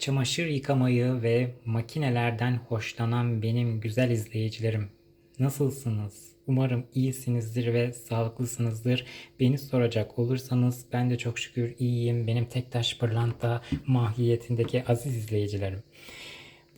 Çamaşır yıkamayı ve makinelerden hoşlanan benim güzel izleyicilerim. Nasılsınız? Umarım iyisinizdir ve sağlıklısınızdır. Beni soracak olursanız ben de çok şükür iyiyim. Benim tek taş pırlanta mahiyetindeki aziz izleyicilerim.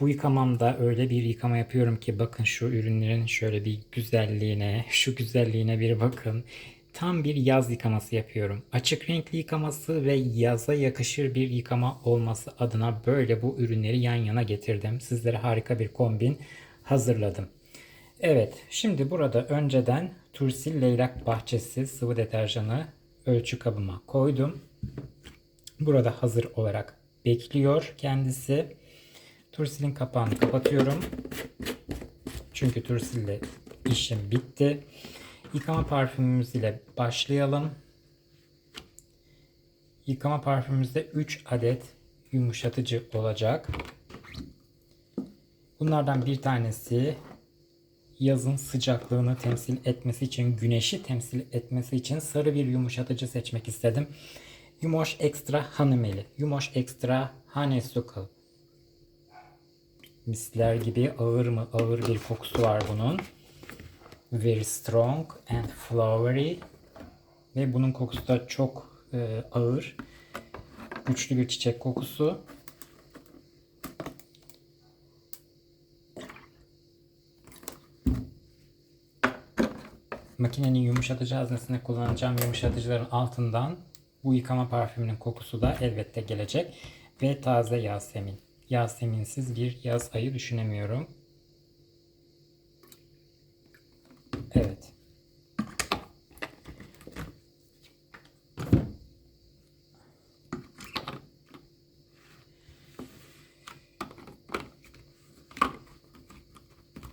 Bu yıkamamda öyle bir yıkama yapıyorum ki bakın şu ürünlerin şöyle bir güzelliğine, şu güzelliğine bir bakın. Tam bir yaz yıkaması yapıyorum. Açık renkli yıkaması ve yaza yakışır bir yıkama olması adına böyle bu ürünleri yan yana getirdim. Sizlere harika bir kombin hazırladım. Evet, şimdi burada önceden Tursil Leylak Bahçesi sıvı deterjanı ölçü kabıma koydum. Burada hazır olarak bekliyor kendisi. Tursil'in kapağını kapatıyorum. Çünkü Tursil'le işim bitti. Yıkama parfümümüz ile başlayalım. Yıkama parfümümüzde 3 adet yumuşatıcı olacak. Bunlardan bir tanesi yazın sıcaklığını temsil etmesi için, güneşi temsil etmesi için sarı bir yumuşatıcı seçmek istedim. Yumoş Extra Hanımeli. Yumoş Extra Honeysuckle. Misler gibi ağır mı ağır bir kokusu var bunun. Very strong and flowery. Ve bunun kokusu da çok e, ağır. Güçlü bir çiçek kokusu. Makinenin yumuşatıcı haznesine kullanacağım yumuşatıcıların altından bu yıkama parfümünün kokusu da elbette gelecek. Ve taze Yasemin. Yaseminsiz bir yaz ayı düşünemiyorum. Evet.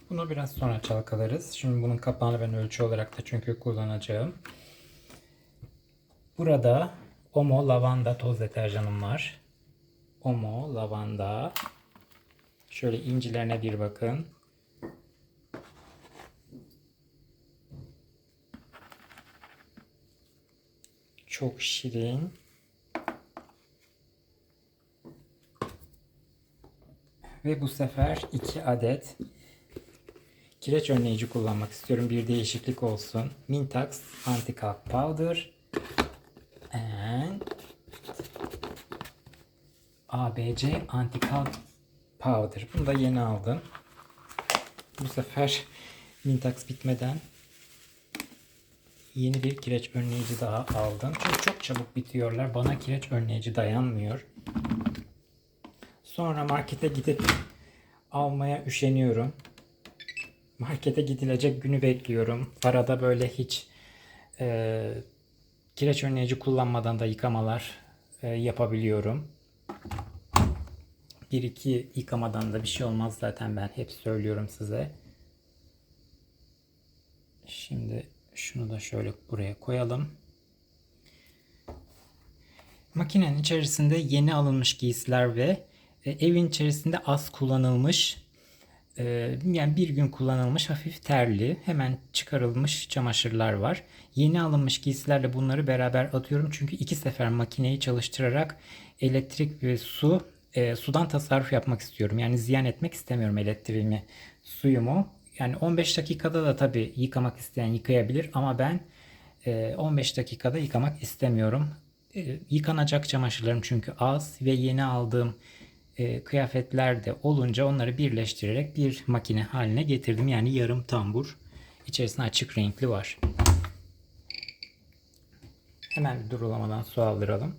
Bunu biraz sonra çalkalarız. Şimdi bunun kapağını ben ölçü olarak da çünkü kullanacağım. Burada Omo lavanda toz deterjanım var. Omo lavanda. Şöyle incilerine bir bakın. Çok şirin. Ve bu sefer iki adet kireç önleyici kullanmak istiyorum. Bir değişiklik olsun. Mintax Anti-Calc Powder and ABC Anti-Calc Powder. Bunu da yeni aldım. Bu sefer Mintax bitmeden yeni bir kireç önleyici daha aldım. Çünkü çok çabuk bitiyorlar. Bana kireç önleyici dayanmıyor. Sonra markete gidip almaya üşeniyorum. Markete gidilecek günü bekliyorum. Arada böyle hiç e, kireç önleyici kullanmadan da yıkamalar e, yapabiliyorum. Bir iki yıkamadan da bir şey olmaz zaten ben hep söylüyorum size. Şimdi şunu da şöyle buraya koyalım. Makinenin içerisinde yeni alınmış giysiler ve e, evin içerisinde az kullanılmış e, yani bir gün kullanılmış hafif terli hemen çıkarılmış çamaşırlar var. Yeni alınmış giysilerle bunları beraber atıyorum çünkü iki sefer makineyi çalıştırarak elektrik ve su e, sudan tasarruf yapmak istiyorum. Yani ziyan etmek istemiyorum elektriğimi, suyumu. Yani 15 dakikada da tabii yıkamak isteyen yıkayabilir ama ben e, 15 dakikada yıkamak istemiyorum. E, yıkanacak çamaşırlarım çünkü az ve yeni aldığım e, kıyafetler de olunca onları birleştirerek bir makine haline getirdim. Yani yarım tambur içerisinde açık renkli var. Hemen durulamadan su aldıralım.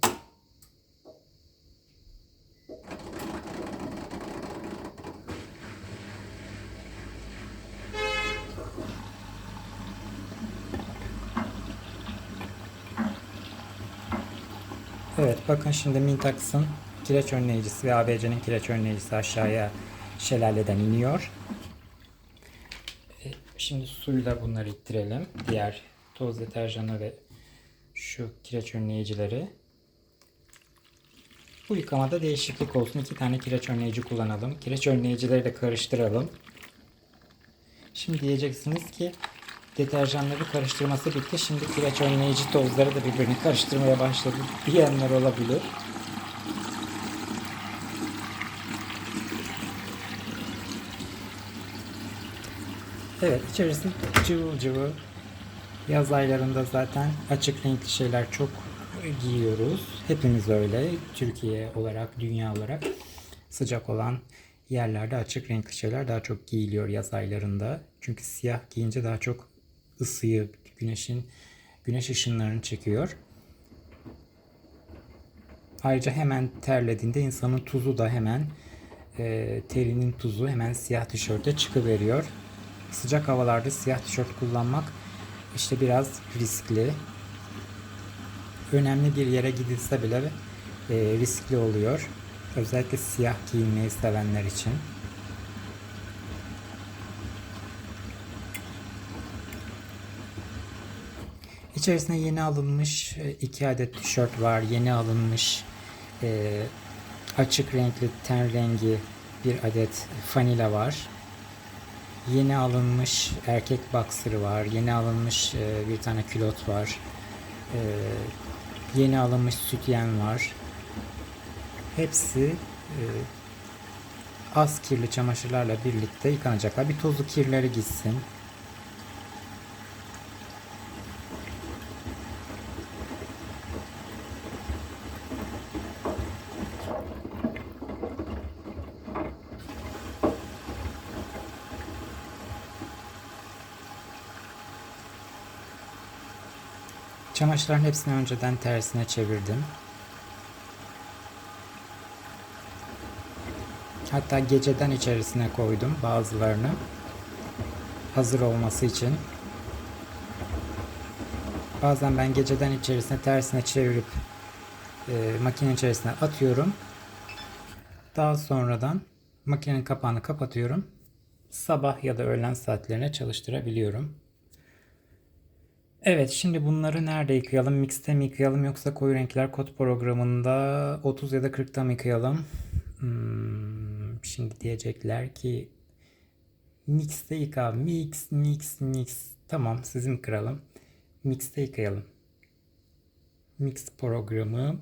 Evet bakın şimdi Mintax'ın kireç önleyicisi ve ABC'nin kireç önleyicisi aşağıya şelaleden iniyor. E, Şimdi suyla bunları ittirelim. Diğer toz deterjanı ve şu kireç önleyicileri. Bu yıkamada değişiklik olsun. İki tane kireç önleyici kullanalım. Kireç önleyicileri de karıştıralım. Şimdi diyeceksiniz ki deterjanları karıştırması bitti. Şimdi kireç önleyici tozları da birbirine karıştırmaya başladı diyenler olabilir. Evet içerisi cıvıl cıvıl. Yaz aylarında zaten açık renkli şeyler çok giyiyoruz. Hepimiz öyle. Türkiye olarak, dünya olarak sıcak olan yerlerde açık renkli şeyler daha çok giyiliyor yaz aylarında. Çünkü siyah giyince daha çok ısıyı, güneşin güneş ışınlarını çekiyor. Ayrıca hemen terlediğinde insanın tuzu da hemen e, terinin tuzu hemen siyah tişörte çıkıveriyor. Sıcak havalarda siyah tişört kullanmak işte biraz riskli. Önemli bir yere gidilse bile e, riskli oluyor. Özellikle siyah giyinmeyi sevenler için. İçerisine yeni alınmış e, iki adet tişört var. Yeni alınmış e, açık renkli ten rengi bir adet fanila var. Yeni alınmış erkek boxer'ı var. Yeni alınmış e, bir tane külot var. E, yeni alınmış sütyen var. Hepsi e, az kirli çamaşırlarla birlikte yıkanacaklar. Bir tozu kirleri gitsin. Çamaşırların hepsini önceden tersine çevirdim. Hatta geceden içerisine koydum bazılarını. Hazır olması için. Bazen ben geceden içerisine tersine çevirip e, makinenin içerisine atıyorum. Daha sonradan makinenin kapağını kapatıyorum. Sabah ya da öğlen saatlerine çalıştırabiliyorum. Evet şimdi bunları nerede yıkayalım? Mix'te mi yıkayalım yoksa koyu renkler kod programında 30 ya da 40'ta mı yıkayalım? Hmm, şimdi diyecekler ki Mix'te yıka. Mix, mix, mix. Tamam sizin kralım. Mix'te yıkayalım. Mix programı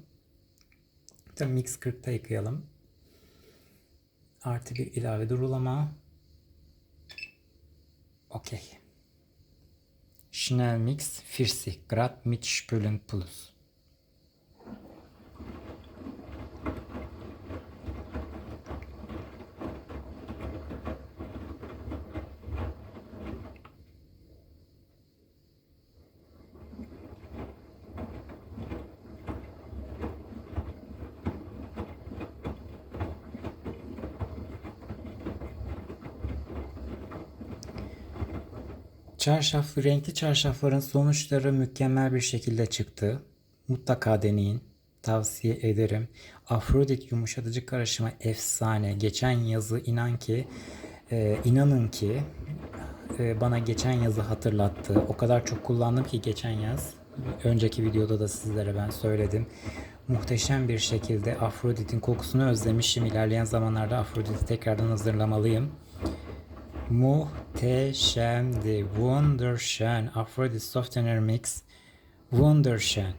da Mix 40'ta yıkayalım. Artı bir ilave durulama. Okey. Schnell Mix 40 Grad mit Spülen Plus. Çarşaflı renkli çarşafların sonuçları mükemmel bir şekilde çıktı. Mutlaka deneyin. Tavsiye ederim. Afrodit yumuşatıcı karışımı efsane. Geçen yazı inan ki e, inanın ki e, bana geçen yazı hatırlattı. O kadar çok kullandım ki geçen yaz. Önceki videoda da sizlere ben söyledim. Muhteşem bir şekilde Afrodit'in kokusunu özlemişim. İlerleyen zamanlarda Afrodit'i tekrardan hazırlamalıyım. Muhteşemdi. Wunderschön. Aphrodite Softener Mix. Wunderschön.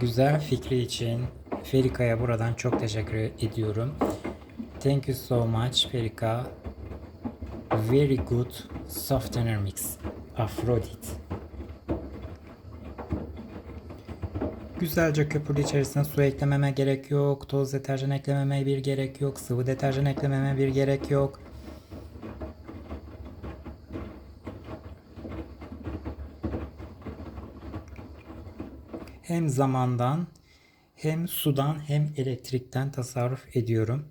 Güzel fikri için Ferika'ya buradan çok teşekkür ediyorum. Thank you so much Ferika. Very good softener mix. Aphrodite. Güzelce köpürdü içerisine su eklememe gerek yok. Toz deterjan eklememe bir gerek yok. Sıvı deterjan eklememe bir gerek yok. Hem zamandan hem sudan hem elektrikten tasarruf ediyorum.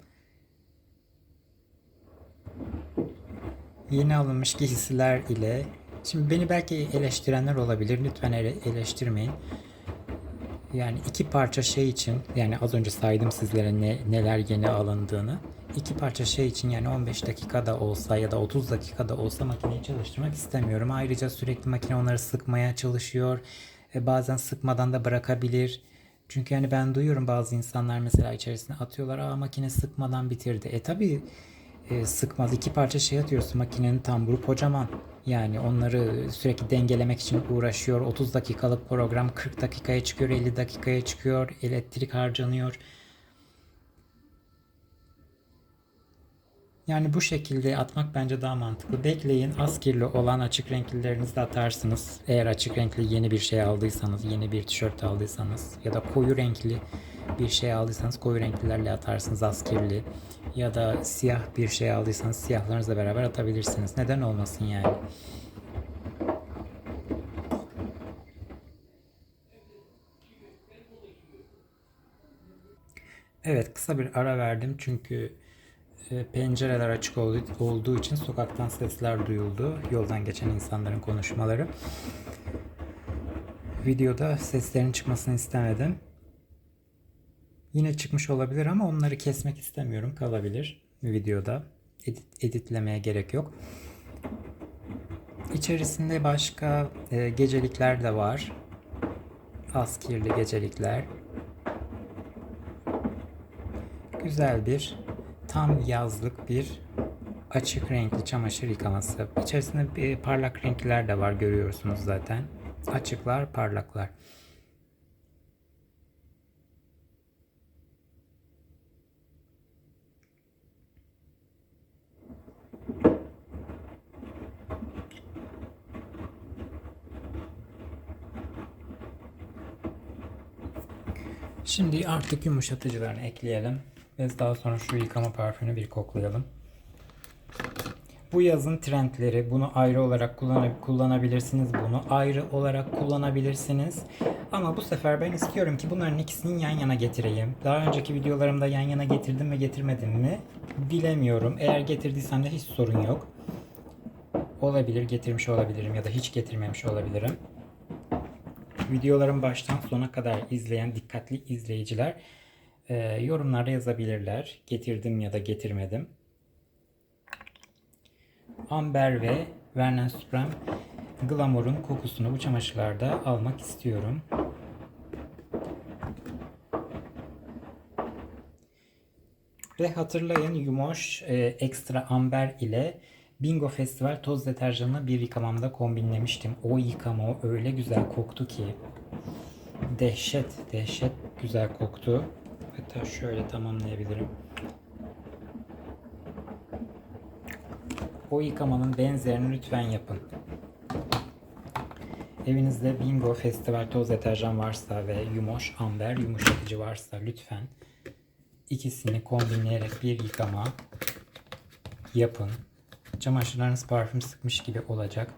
Yeni alınmış giysiler ile Şimdi beni belki eleştirenler olabilir. Lütfen ele- eleştirmeyin. Yani iki parça şey için yani az önce saydım sizlere ne, neler yeni alındığını. İki parça şey için yani 15 dakikada olsa ya da 30 dakikada olsa makineyi çalıştırmak istemiyorum. Ayrıca sürekli makine onları sıkmaya çalışıyor. E, bazen sıkmadan da bırakabilir. Çünkü yani ben duyuyorum bazı insanlar mesela içerisine atıyorlar. Aa makine sıkmadan bitirdi. E tabi e, sıkmaz. iki parça şey atıyorsun. Makinenin tamburu kocaman. Yani onları sürekli dengelemek için uğraşıyor. 30 dakikalık program 40 dakikaya çıkıyor, 50 dakikaya çıkıyor. Elektrik harcanıyor. Yani bu şekilde atmak bence daha mantıklı. Bekleyin az kirli olan açık renklilerinizi de atarsınız. Eğer açık renkli yeni bir şey aldıysanız, yeni bir tişört aldıysanız ya da koyu renkli bir şey aldıysanız koyu renklilerle atarsınız az kirli. Ya da siyah bir şey aldıysanız siyahlarınızla beraber atabilirsiniz. Neden olmasın yani? Evet kısa bir ara verdim çünkü e, pencereler açık olduğu için sokaktan sesler duyuldu. Yoldan geçen insanların konuşmaları. Videoda seslerin çıkmasını istemedim. Yine çıkmış olabilir ama onları kesmek istemiyorum. Kalabilir videoda. Edit, editlemeye gerek yok. İçerisinde başka e, gecelikler de var. Az kirli gecelikler. Güzel bir tam yazlık bir açık renkli çamaşır yıkaması. İçerisinde bir parlak renkler de var görüyorsunuz zaten. Açıklar, parlaklar. Şimdi artık yumuşatıcılarını ekleyelim. Ve daha sonra şu yıkama parfümünü bir koklayalım. Bu yazın trendleri. Bunu ayrı olarak kullan kullanabilirsiniz. Bunu ayrı olarak kullanabilirsiniz. Ama bu sefer ben istiyorum ki bunların ikisini yan yana getireyim. Daha önceki videolarımda yan yana getirdim mi getirmedim mi bilemiyorum. Eğer getirdiysem de hiç sorun yok. Olabilir getirmiş olabilirim ya da hiç getirmemiş olabilirim. Videolarım baştan sona kadar izleyen dikkatli izleyiciler e, yorumlarda yazabilirler. Getirdim ya da getirmedim. Amber ve Vernon Supreme Glamour'un kokusunu bu çamaşırlarda almak istiyorum. Ve hatırlayın Yumoş e, Extra Amber ile Bingo Festival toz deterjanını bir yıkamamda kombinlemiştim. O yıkama öyle güzel koktu ki. Dehşet, dehşet güzel koktu. Hatta şöyle tamamlayabilirim. O yıkamanın benzerini lütfen yapın. Evinizde Bingo Festival toz deterjan varsa ve Yumoş Amber yumuşatıcı varsa lütfen ikisini kombinleyerek bir yıkama yapın. Çamaşırlarınız parfüm sıkmış gibi olacak.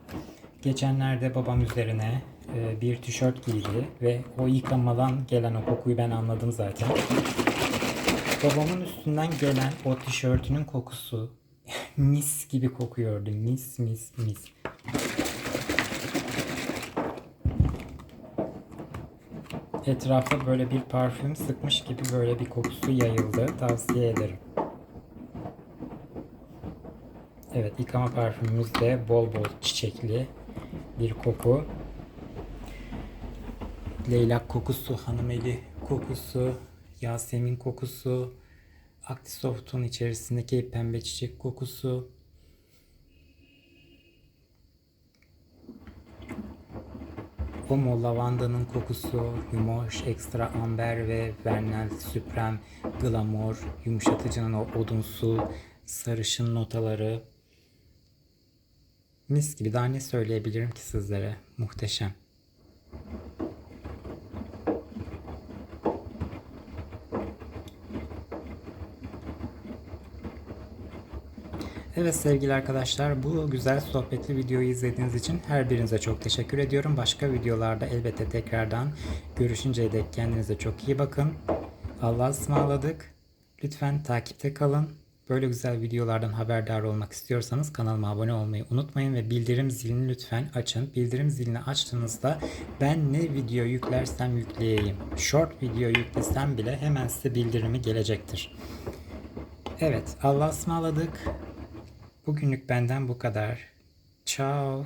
Geçenlerde babam üzerine e, bir tişört giydi ve o yıkamadan gelen o kokuyu ben anladım zaten. Babamın üstünden gelen o tişörtünün kokusu mis gibi kokuyordu. Mis mis mis. Etrafa böyle bir parfüm sıkmış gibi böyle bir kokusu yayıldı. Tavsiye ederim. Evet yıkama parfümümüz de bol bol çiçekli bir koku. Leylak kokusu, hanımeli kokusu, Yasemin kokusu, Actisoft'un içerisindeki pembe çiçek kokusu. Homo lavandanın kokusu, Yumoş, Extra Amber ve Vernal Supreme Glamour, yumuşatıcının o odunsu, sarışın notaları. Mis gibi daha ne söyleyebilirim ki sizlere? Muhteşem. Evet sevgili arkadaşlar bu güzel sohbetli videoyu izlediğiniz için her birinize çok teşekkür ediyorum. Başka videolarda elbette tekrardan görüşünceye dek kendinize çok iyi bakın. Allah'a ısmarladık. Lütfen takipte kalın. Böyle güzel videolardan haberdar olmak istiyorsanız kanalıma abone olmayı unutmayın ve bildirim zilini lütfen açın. Bildirim zilini açtığınızda ben ne video yüklersem yükleyeyim. Short video yüklesem bile hemen size bildirimi gelecektir. Evet Allah'a ısmarladık. Bugünlük benden bu kadar. Ciao.